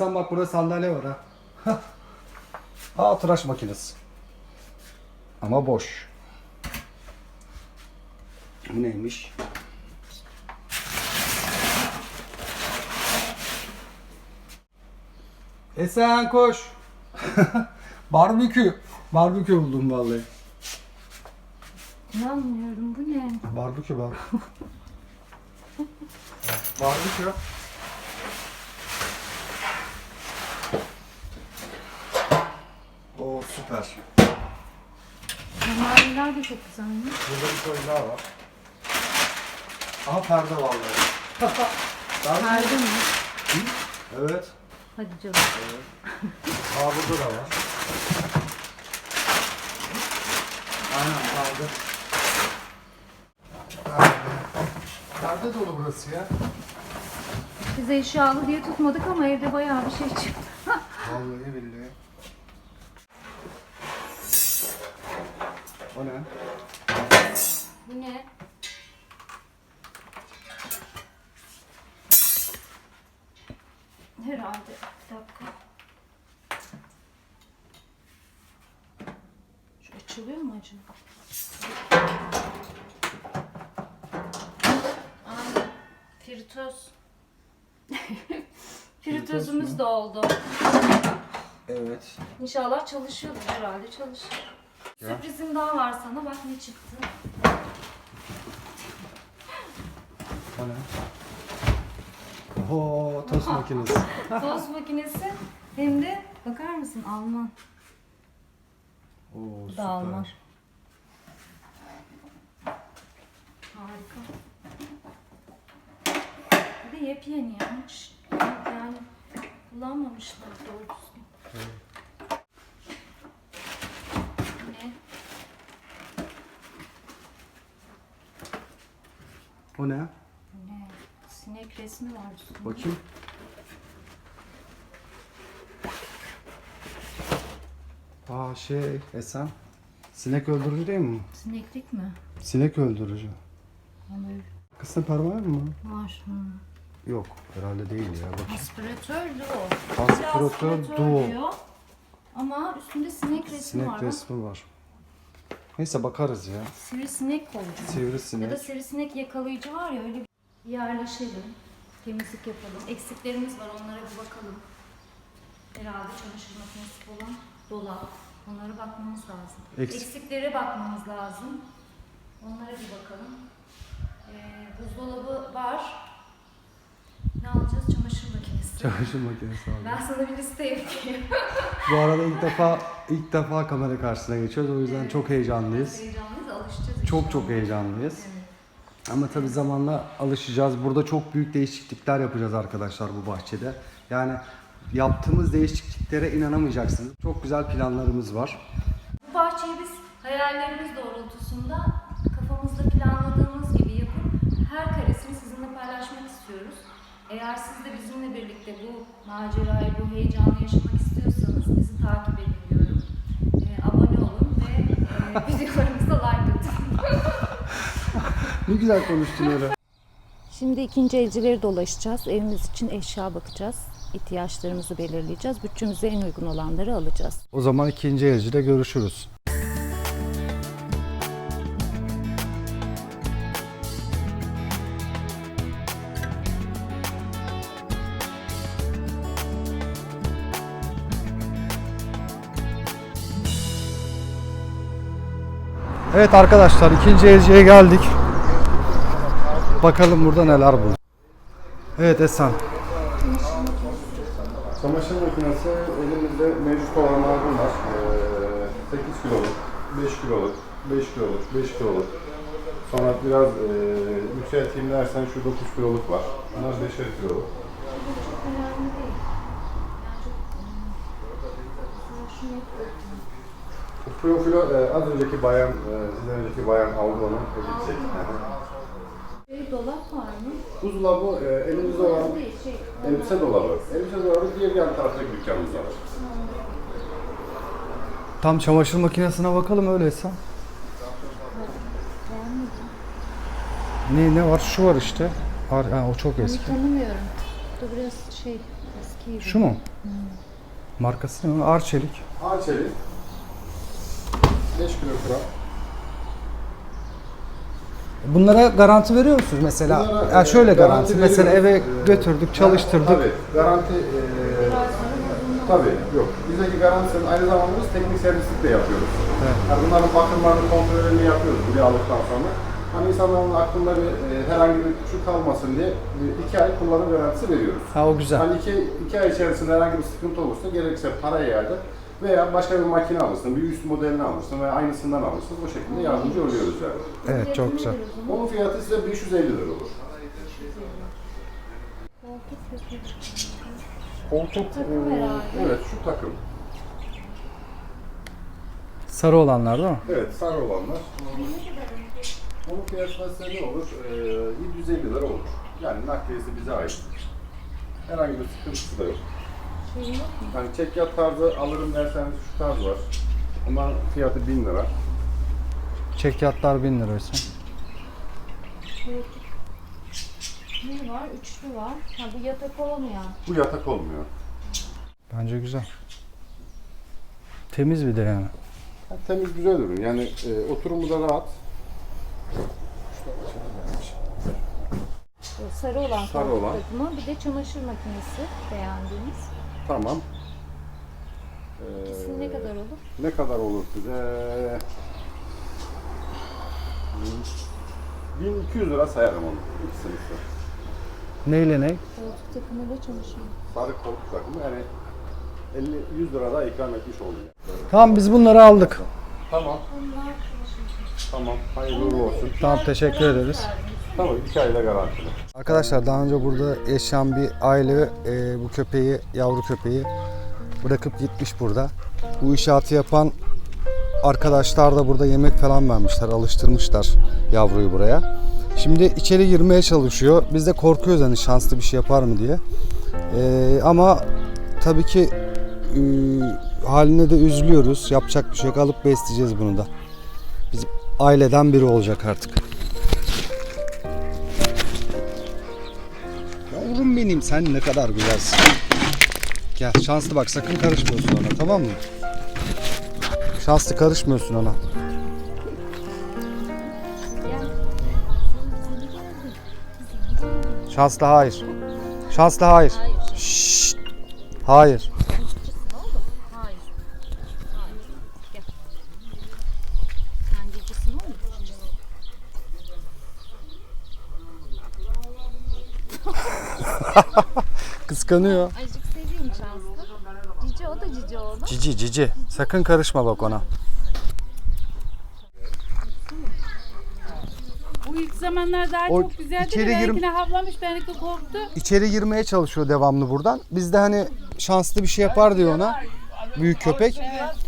Esen bak burada sandalye var ha. Aa tıraş makinesi. Ama boş. Bu neymiş? Esen koş. Barbekü. Barbekü buldum vallahi. İnanmıyorum bu ne? Barbekü bak. Barbekü. Süper. Maviler de çok güzelmiş. Burada bir koy daha var. Aha perde vallahi. Perde mi? Mi? Evet. Hadi canım. Aa burada da var. Aynen perde. Perde. Perde dolu burası ya. Biz eşyalı diye tutmadık ama evde bayağı bir şey çıktı. Vallahi billahi. O ne? Bu ne? Herhalde. Bir dakika. Şu açılıyor mu acaba? Aa, fritöz. Fritözümüz de oldu. Evet. İnşallah çalışıyordur herhalde çalışır. Ya. Sürprizim daha var sana bak ne çıktı. O ne? Oho, tost makinesi. Tost makinesi hem de bakar mısın Alman. Oo, Bu süper. da Alman. Harika. Yepyeni ya. Hiç yani kullanmamışlar doğru düzgün. Ne? O ne? Ne? Sinek resmi var üstünde. Bakayım. Aa şey Esen. Sinek öldürücü değil mi? Sineklik mi? Sinek öldürücü. Ama Kısın parmağı mı? var. Hı. Yok herhalde değil ya. Bakayım. Aspiratör duo. Aspiratör duo. diyor. Ama üstünde sinek resmi Sinek var. bak. resmi var. Neyse bakarız ya. Sivrisinek kovucu. Ya da Sivrisinek. sivrisinek yakalayıcı var ya öyle bir yerleşelim. Temizlik yapalım. Eksiklerimiz var onlara bir bakalım. Herhalde çamaşır makinesi falan. Dolap. Onlara bakmamız lazım. Eksik- Eksiklere bakmamız lazım. Onlara bir bakalım. Ee, buzdolabı var. Ne alacağız? Çamaşır makinesi. Çamaşır makinesi aldım. Ben sana bir liste yapayım. Bu arada ilk defa ilk defa kamera karşısına geçiyoruz. O yüzden Evet. çok heyecanlıyız. Heyecanlıyız, alışacağız Çok inşallah. çok heyecanlıyız. Evet. Ama tabii zamanla alışacağız. Burada çok büyük değişiklikler yapacağız arkadaşlar bu bahçede. Yani yaptığımız değişikliklere inanamayacaksınız. Çok güzel planlarımız var. Bu bahçeyi biz hayallerimiz doğrultusunda kafamızda planladığımız gibi yapıp her karesini sizinle paylaşmak istiyoruz. Eğer siz de bizimle birlikte bu macerayı, bu heyecanı yaşamak istiyorsanız bizi takip edin diyorum. Ee, abone olun ve e, videolarımıza like atın. Ne güzel konuştun öyle. Şimdi ikinci elcileri dolaşacağız. Evimiz için eşya bakacağız. İhtiyaçlarımızı belirleyeceğiz. Bütçemize en uygun olanları alacağız. O zaman ikinci evcide görüşürüz. Evet arkadaşlar ikinci evciye geldik. Bakalım burada neler bu. Evet Esen. Çamaşır makinesi elimizde mevcut olanlar bunlar. Ee, 8 kiloluk, 5 kiloluk, 5 kiloluk, 5 kiloluk. Sonra biraz e, yükselteyim dersen şu 9 kiloluk var. Bunlar 5'er kiloluk. Profilo e, az önceki bayan, e, sizden önceki bayan onu. Elbisek. Bir dolap var mı? Buzdolabı e, elimizde olan Değil, şey, elbise dolabı. Elbise dolabı diğer yan taraftaki dükkanımızda var. Tam çamaşır makinesine bakalım öyleyse. Ne ne var? Şu var işte. Har- Ha, o çok Onu eski. tanımıyorum. Bu biraz şey eski. Şu mu? Markası ne? Arçelik. Arçelik 5 kilo kram. Bunlara garanti veriyor musunuz mesela? Bunlara, ya şöyle e, garanti. garanti mesela eve. E, götürdük, çalıştırdık. Tabii garanti e, tabii yok. Bizdeki garantinin aynı zamanda biz teknik servislik de yapıyoruz. Evet. Yani bunların bakımlarını, kontrollerini yapıyoruz buraya aldıktan sonra. Hani insanların aklında bir e, herhangi bir şu kalmasın diye bir iki ay kullanım garantisi veriyoruz. Ha o güzel. Hani iki, iki ay içerisinde herhangi bir sıkıntı olursa gerekirse para iade veya başka bir makine alırsın, bir üst modelini alırsın veya aynısından alırsın. Bu şekilde yardımcı oluyoruz yani. Evet çok güzel. Onun fiyatı size 550 lira olur. Koltuk Takım e, herhalde. Evet şu takım. Sarı olanlar değil mi? Evet sarı olanlar. Onun fiyatı ne olur? Ee, 750 lira olur. Yani nakliyesi bize ait. Herhangi bir sıkıntısı da yok. Yani çekyat tarzı alırım derseniz şu tarz var. Onların fiyatı 1000 lira. Çekyatlar 1000 liraysa. Ne var? Üçlü var. Ha bu yatak olmayan. Bu yatak olmuyor. Bence güzel. Temiz bir de yani. Ha, temiz güzel ürün. Yani e, oturumu da rahat. Sarı olan Sarı koltuk olan. takımı. Bir de çamaşır makinesi beğendiğimiz. Tamam. Ee, İkisi ne kadar olur? Ne kadar olur size? 1200 lira sayarım onu ikisini size. Neyle ne? Koltuk takımıyla çamaşır. Sarı koltuk takımı yani 50 100 lira daha ikram etmiş oluyor. Tamam biz bunları aldık. Tamam. Tamam. Hayırlı uğurlu olsun. Tamam teşekkür ederiz. Tamam 2 ayda garantili. Arkadaşlar daha önce burada yaşayan bir aile e, bu köpeği, yavru köpeği bırakıp gitmiş burada. Bu inşaatı yapan arkadaşlar da burada yemek falan vermişler, alıştırmışlar yavruyu buraya. Şimdi içeri girmeye çalışıyor. Biz de korkuyoruz hani şanslı bir şey yapar mı diye. E, ama tabii ki e, haline de üzülüyoruz. Yapacak bir şey yok. Alıp besleyeceğiz bunu da. Bizim aileden biri olacak artık. Benim sen ne kadar güzelsin. Gel şanslı bak sakın karışmıyorsun ona tamam mı? Şanslı karışmıyorsun ona. Şanslı hayır. Şanslı hayır. Şşt. Hayır. Hayır. Gel. Sen cicisin oğlum. Kıskanıyor. Azıcık seveyim şanslı. Cici o da cici oğlum. Cici cici. Sakın karışma bak ona. Bu ilk zamanlar daha O çok güzeldi. içeri de girim- havlamış, benimki korktu. İçeri girmeye çalışıyor devamlı buradan. Biz de hani şanslı bir şey yapar diyor ona. Büyük köpek.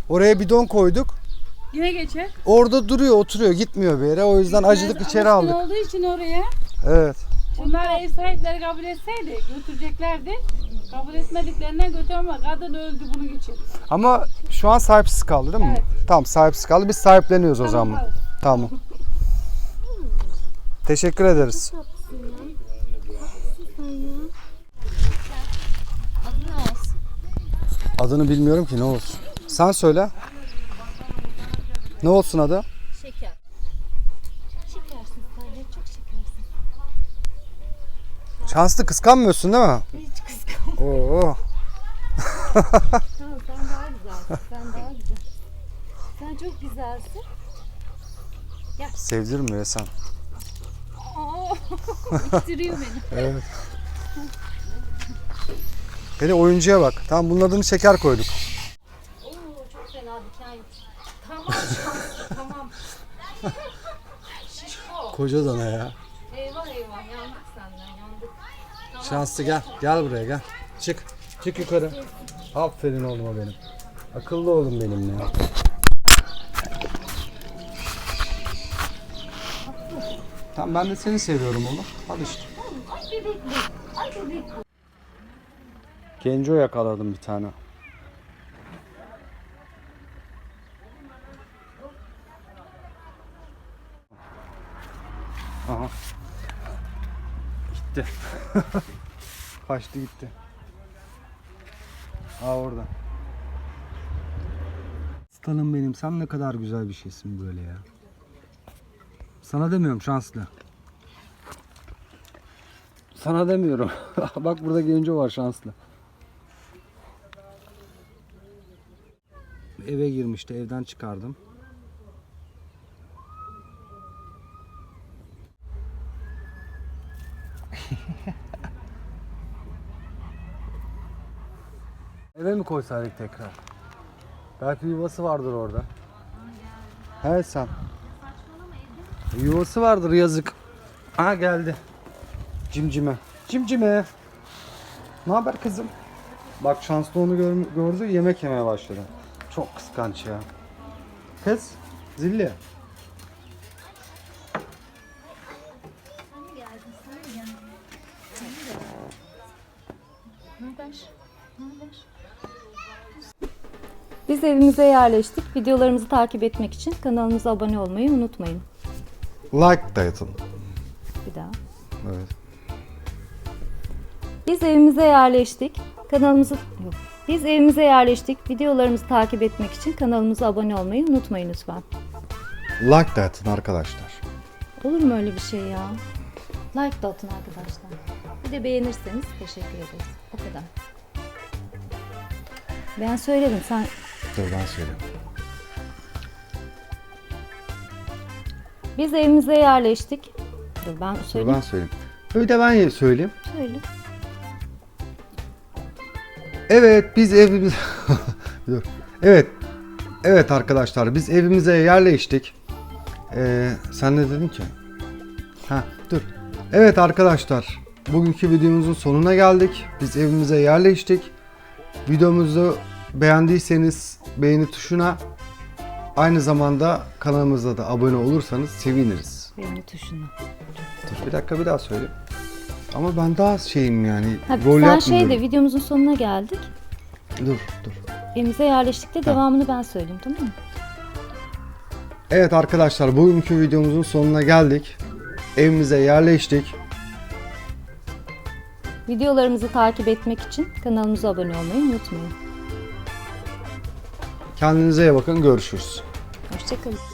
Oraya bidon koyduk. Yine geçer. Orada duruyor, oturuyor, gitmiyor bir yere. O yüzden acılık içeri Alışkın aldık. olduğu için oraya. Evet. Onlar ev sahipleri kabul etseydi götüreceklerdi. Kabul etmediklerinden götürme. Kadın öldü bunun için. Ama şu an sahipsiz kaldı değil mi? Tamam sahipsiz kaldı. Biz sahipleniyoruz o Tamam, zaman. hadi. Tamam. Teşekkür ederiz. Adı ne olsun? Adını bilmiyorum ki ne olsun. Sen söyle. Ne olsun adı? Şeker. Çok şekersin sen ya çok şekersin. Şanslı kıskanmıyorsun değil mi? Hiç kıskanma. Oo. Tamam sen daha güzelsin. Sen daha güzel. Sen çok güzelsin. Sevdirmiyor sen. Aa, ittiriyor beni. Evet. Hele oyuncuya bak. Tamam bunun adını şeker koyduk. Oo, çok fena diken. Tamam şanslı tamam. Koca dana ya. Şanslı gel. Gel buraya gel. Çık. Çık yukarı. Aferin oğluma benim. Akıllı oğlum benim ya. Tamam ben de seni seviyorum oğlum. Hadi işte. Genco yakaladım bir tane. Kaçtı gitti. Aa orada. Aslanım benim sen ne kadar güzel bir şeysin böyle ya. Sana demiyorum şanslı. Sana demiyorum. Bak burada genco var şanslı. Eve girmişti evden çıkardım. Eve mi koysaydık tekrar? Belki yuvası vardır orada. He sen. Yuvası vardır yazık. Aha geldi. Cimcime. Cimcime. Ne haber kızım? Bak şanslı onu gör- gördü yemek yemeye başladı. Çok kıskanç ya. Kız zilli. Biz evimize yerleştik. Videolarımızı takip etmek için kanalımıza abone olmayı unutmayın. Like dayatın. Bir daha. Evet. Biz evimize yerleştik. Kanalımızı yok. Biz evimize yerleştik. Videolarımızı takip etmek için kanalımıza abone olmayı unutmayın lütfen. Like dayatın arkadaşlar. Olur mu öyle bir şey ya? Like da atın arkadaşlar. Bir de beğenirseniz teşekkür ederiz. O kadar. Ben söyledim sen Ben söyleyeyim. biz evimize yerleştik. Dur ben söyleyeyim. ben söyleyeyim. Bir de ben söyleyeyim. Söyle. Evet biz evimiz... Dur. Evet. Evet arkadaşlar biz evimize yerleştik. Ee, sen ne dedin ki? Ha dur. Evet arkadaşlar bugünkü videomuzun sonuna geldik. Biz evimize yerleştik. Videomuzu beğendiyseniz beğeni tuşuna aynı zamanda kanalımıza da abone olursanız seviniriz. Beğeni tuşuna. Dur bir dakika bir daha söyle. Ama ben daha şeyim yani. Ha, rol sen yapmıyorum. şeyde videomuzun sonuna geldik. Dur dur. Evimize yerleştik de devamını ben söyleyeyim tamam mı? Evet arkadaşlar bugünkü videomuzun sonuna geldik. Evimize yerleştik. Videolarımızı takip etmek için kanalımıza abone olmayı unutmayın. Kendinize iyi bakın. Görüşürüz. Hoşçakalın.